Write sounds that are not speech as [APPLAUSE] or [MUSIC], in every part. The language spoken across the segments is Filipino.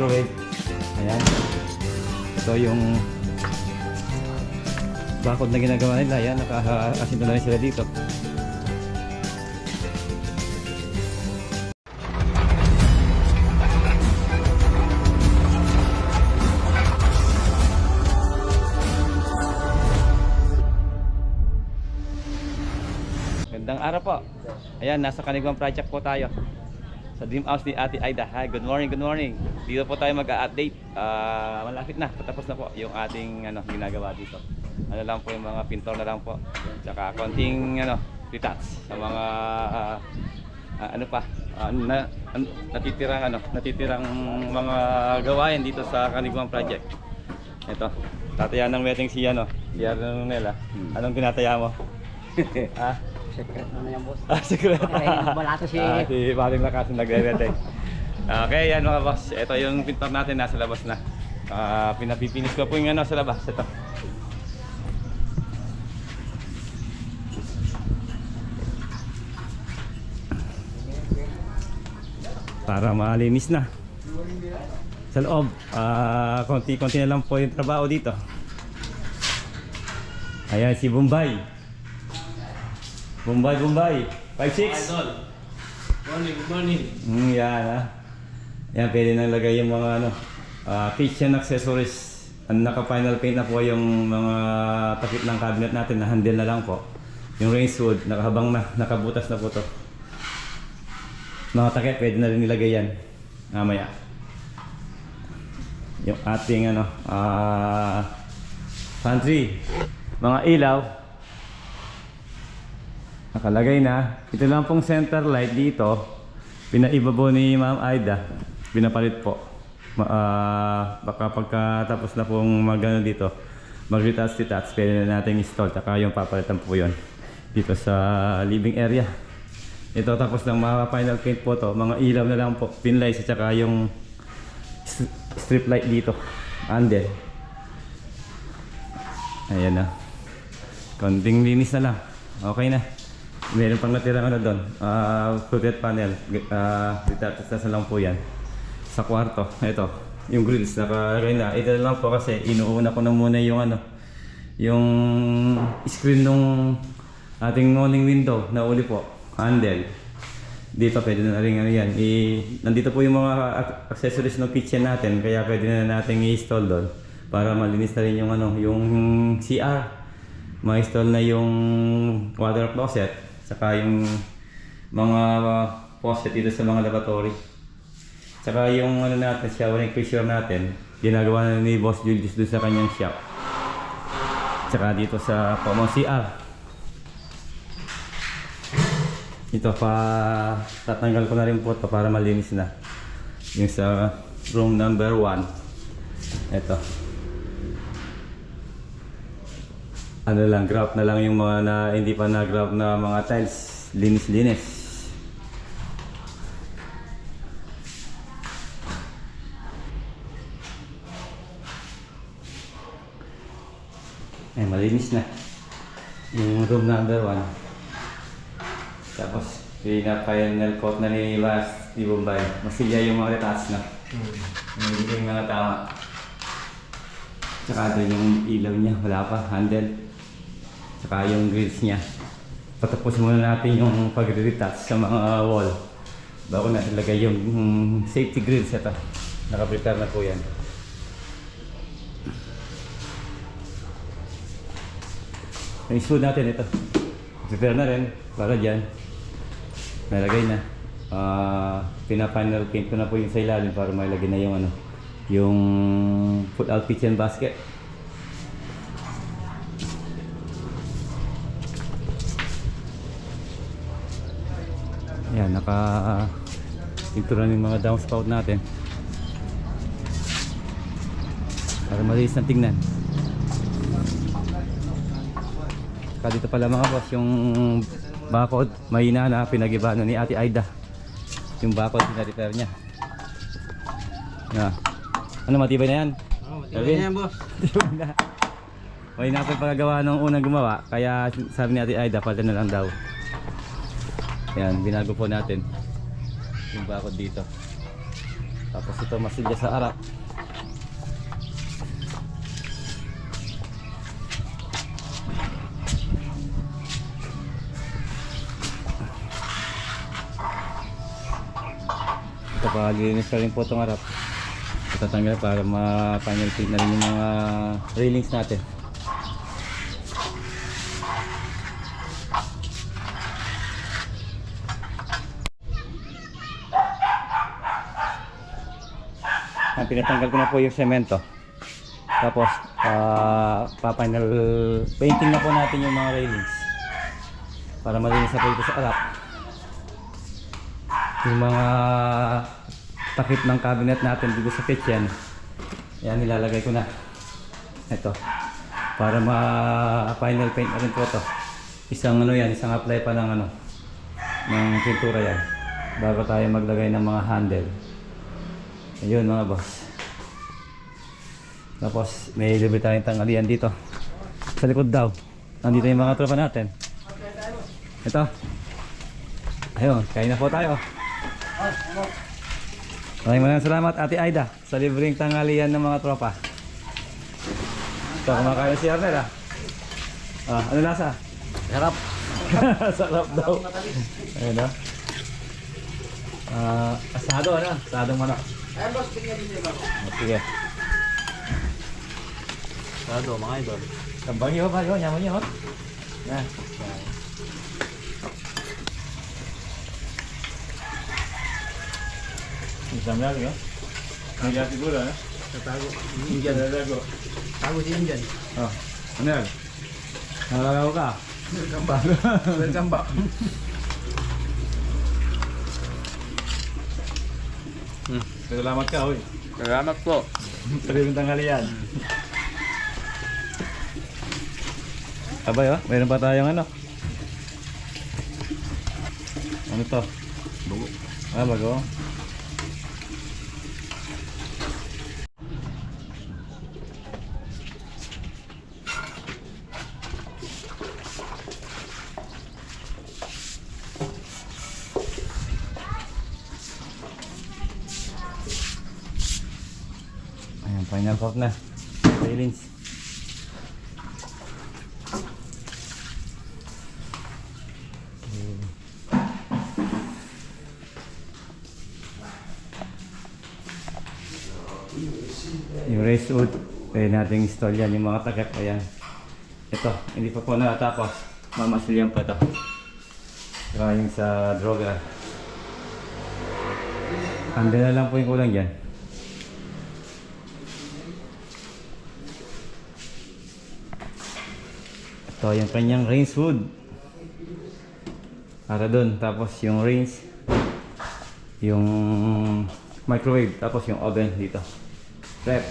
microwave. Ayan. Ito yung bakod na ginagawa nila. Ayan, naka-asinto na rin sila dito. Gandang araw po. Ayan, nasa Kanigwang project po tayo. Sa Dream House ni Ate Aida. Hi, good morning, good morning. Dito po tayo mag-update. Ah, malapit na, patapos na po yung ating ano, ginagawa dito. Ano lang po yung mga pintor na lang po. Tsaka konting ano, retouch sa mga ah, ah, ano pa, ah, na, an- natitirang ano, natitirang mga gawain dito sa Kanigwang project. Ito, tataya ng wedding si ano, si Arnel Nela. Anong tinataya mo? [LAUGHS] ah, Secret na na yan, boss. Ah, sigurado. Ay, balato si- Ah, si Paring Lakas na nagre-rete. Okay, yan mga boss. Ito yung pintor natin nasa labas na. Ah, pinapipinis ko po yung ano sa labas. Ito. Para malinis na. Sa loob, ah, konti-konti na lang po yung trabaho dito. Ayan si Bombay. Bombay, Bombay. 5'6". Idol. Morning, good morning. Mm, yan ah. Yan, pwede nang lagay yung mga ano, ah, kitchen accessories. Ang naka-final paint na po yung mga takip ng cabinet natin na handle na lang po. Yung range wood, nakahabang na, nakabutas na po to. Mga takip, pwede na rin nilagay yan. Mamaya. Yung ating ano, ah, pantry. Mga ilaw, Nakalagay na. Ito lang pong center light dito. Pinaiba ni Ma'am Aida. Pinapalit po. Ma, ah, baka pagkatapos na pong magano dito, mag-retouch-retouch, pwede na natin install. Tsaka yung papalitan po yun dito sa living area. Ito tapos ng mga final paint po to, mga ilaw na lang po, pin lights at saka yung strip light dito. Andel. Ayan na. Konting linis na lang. Okay na. Meron pang natirang ano doon. Ah, fluted panel. Ah, uh, na lang po yan. Sa kwarto. Ito. Yung grills nakalagay na. Ito lang po kasi inuuna ko na muna yung ano. Yung screen nung ating awning window na uli po. Handle. Dito pwede na rin ano yan. I, nandito po yung mga ac- accessories ng kitchen natin. Kaya pwede na natin i-install doon. Para malinis na rin yung ano, yung CR ma-install na yung water closet saka yung mga faucet dito sa mga lavatory. Saka yung ano natin showering fixture natin ginagawa na ni Boss Julius doon sa kanyang shop. Saka dito sa common CR ito pa tatanggal ko na rin po ito para malinis na. Yung sa room number 1 ito ano lang, grab na lang yung mga na hindi pa na-grab na mga tiles. Linis-linis. Eh, malinis na. Yung room number 1. Tapos, pina-final coat na ni Bas, ni Bombay. Masilya yung mga retouch na. Hindi yung mga tama. Tsaka doon yung ilaw niya, wala pa, handle. Tsaka yung grills niya. Patapos muna natin yung pag-retouch sa mga wall. Bago natin lagay yung mm, safety grills ito. Naka-prepare na po yan. Food natin ito. Prepare na rin para dyan. Nalagay na. Ah, pina-final paint ko na po yung sa ilalim para mailagay na yung ano, yung pull out kitchen basket. Ayan, naka pintura ng mga downspout natin. Para malinis na tingnan. Saka dito pala mga boss, yung bakod, mahina na pinag-iba na ni Ate Aida. Yung bakod, pina-repair niya. Na. Ano, matibay na yan? Oh, Sabi? yan, boss. [LAUGHS] Matibay na. Mahina pa yung nung unang gumawa, kaya sabi ni Ate Aida, palitan na lang daw. Yan, binago po natin yung bakod dito. Tapos ito masilya sa harap. Ito pa, linis pa rin po itong harap. Itatanggal para fit na rin yung mga railings natin. Ang pinatanggal ko na po yung semento. Tapos, ah pa-final painting na po natin yung mga railings. Para malinis na po ito sa harap. Yung mga takip ng cabinet natin dito sa kitchen. Yan, nilalagay ko na. Ito. Para ma-final paint na rin po ito. Isang ano yan, isang apply pa ng ano, ng pintura yan. Bago tayo maglagay ng mga handle. Ayun mga boss. Tapos may libre tayong tanghalian dito. Sa likod daw. Nandito yung mga tropa natin. Ito. Ayun, kain na po tayo. Maraming maraming salamat Ate Aida sa libreng tanghalian ng mga tropa. Ito, kumakain si Arnel ah. Ah, ano lasa? Sarap. [LAUGHS] Sarap daw. Ayun ah. Ah, asado ano? Asadong manok. Ayan boss, tingnan din sila ako. Oh, Sige. Sado, mga idol. Kambang yun ba yun? Yaman yun. Yan. Isang lagi yun. May gati siguro na. Tatago. Indian na lago. Tago si Indian. Oh. Ano yan? Nalagaw ka? Welcome back. [LAUGHS] Welcome back. [LAUGHS] Salamat ka, hoy. Salamat po. Sabi ng tanghalian. Abay, oh. Mayroon pa tayong ano. Ano to? Bugo. Ah, bago. Ayan, final coat na. Railings. Yung race wood, pwede natin install yan. Yung mga takip, ayan. Ito, hindi pa po natapos. Mamasilyan pa ito. Yung sa droga. Handa na lang po yung kulang dyan. Ito yung kanyang range wood. Para doon. Tapos yung range. Yung microwave. Tapos yung oven dito. Rep.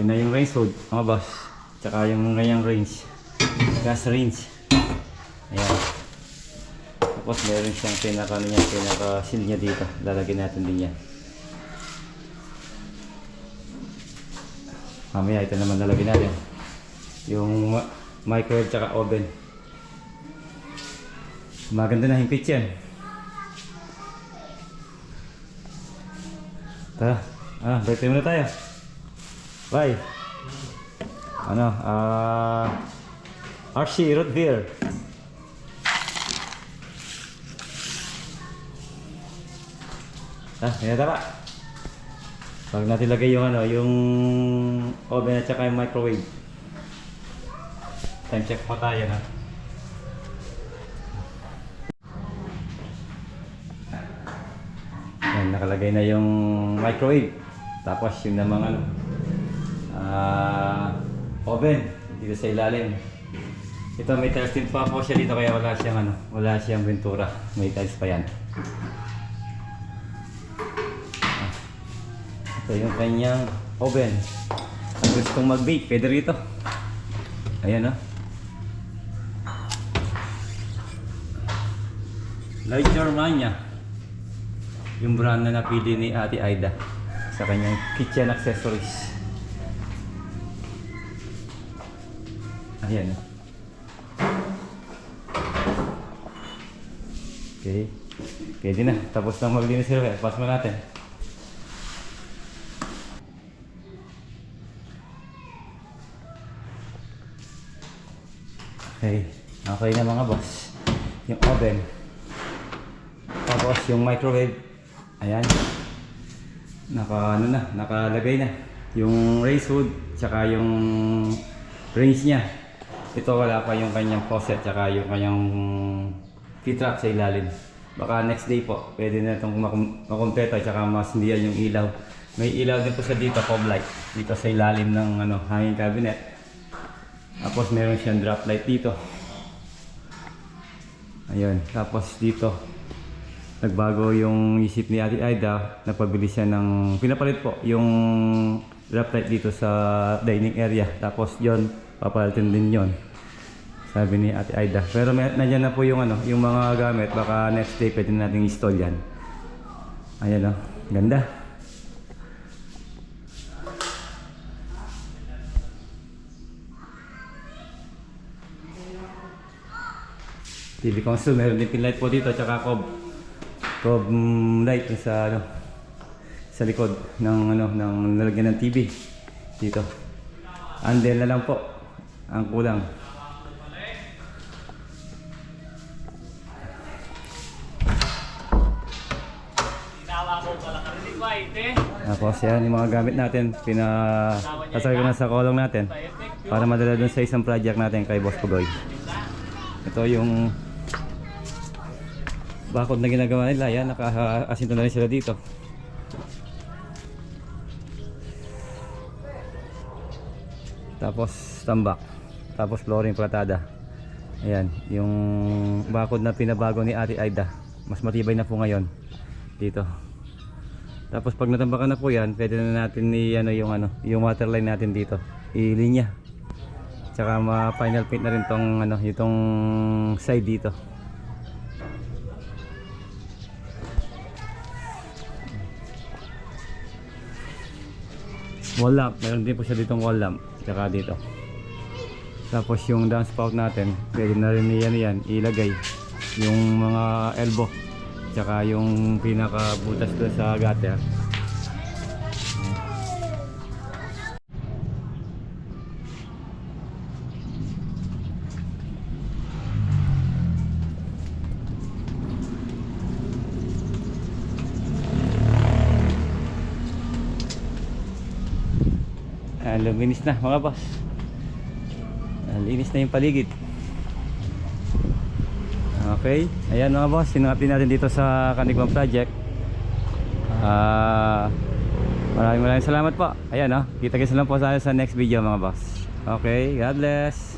Yun na yung range hood, mga boss. Tsaka yung ganyang range. Gas range. Ayan. Tapos meron siyang pinaka ano niya, pinaka seal niya dito. Lalagyan natin din yan. Mamaya ito naman lalagyan natin. Yung microwave tsaka oven. Maganda na higpit yan. Tara, ah, break time na tayo. Bye. Ano, ah, RC root beer. Ah, kaya tara. Pag natin lagay yung ano, yung oven at saka yung microwave. Time check po tayo na. Yan, nakalagay na yung microwave. Tapos yung namang ano, ah, oven dito sa ilalim. Ito may tiles din pa po siya dito kaya wala siyang ano, wala siyang ventura. May tiles pa yan. Ito yung kanyang oven. Ang gusto kong mag-bake, pwede rito. Ayan oh. Light Germania. Yung brand na napili ni Ate Aida sa kanyang kitchen accessories. Ayan. Okay. Pwede na. Tapos na maglinis si Rafael. Pass mo natin. Okay. Okay na mga boss. Yung oven. Tapos yung microwave. Ayan. Naka ano na, nakalagay na. Yung race hood, tsaka yung range niya. Ito wala pa yung kanyang faucet, tsaka yung kanyang fitrack sa ilalim. Baka next day po, pwede na itong makum- makumpleto, tsaka mas hindi yung ilaw. May ilaw din po sa dito, fog light. Dito sa ilalim ng ano, hanging cabinet. Tapos meron siyang drop light dito. Ayun, tapos dito, nagbago yung isip ni Ate Aida, nagpabili siya ng, pinapalit po yung drop light dito sa dining area. Tapos yon papalitin din yon sabi ni Ate Aida. Pero may, nandyan na po yung ano, yung mga gamit, baka next day pwede natin install yan. Ayan o, ganda. TV console, meron din light po dito, tsaka cob. Cob mm, light sa ano, sa likod ng ano, ng lalagyan ng TV. Dito. Andel na lang po ang kulang. Tapos yan yung mga gamit natin, pinasasakay ko na sa kolong natin para madala dun sa isang project natin kay Boss Pugoy. Ito yung bakod na ginagawa nila. Yan, naka-asinto na rin sila dito. Tapos tambak. Tapos flooring platada. Ayan, yung bakod na pinabago ni Ate Aida. Mas matibay na po ngayon dito. Tapos pag natambakan na po yan, pwede na natin i ano yung ano, yung waterline natin dito. Ilinya. Tsaka ma final paint na rin tong ano, itong side dito. Wall lamp, meron din po siya ditong wall lamp. Tsaka dito. Tapos yung downspout natin, pwede na rin yan yan, ilagay. Yung mga elbow. Tsaka yung pinakabutas doon sa gutter. Luminis na mga boss. Ah, linis na yung paligid. Okay. Ayan mga boss, sinungatin natin dito sa Kanigwang Project. Ah, maraming maraming salamat po. Ayan oh, kita-kita lang po sa sa next video mga boss. Okay, God bless.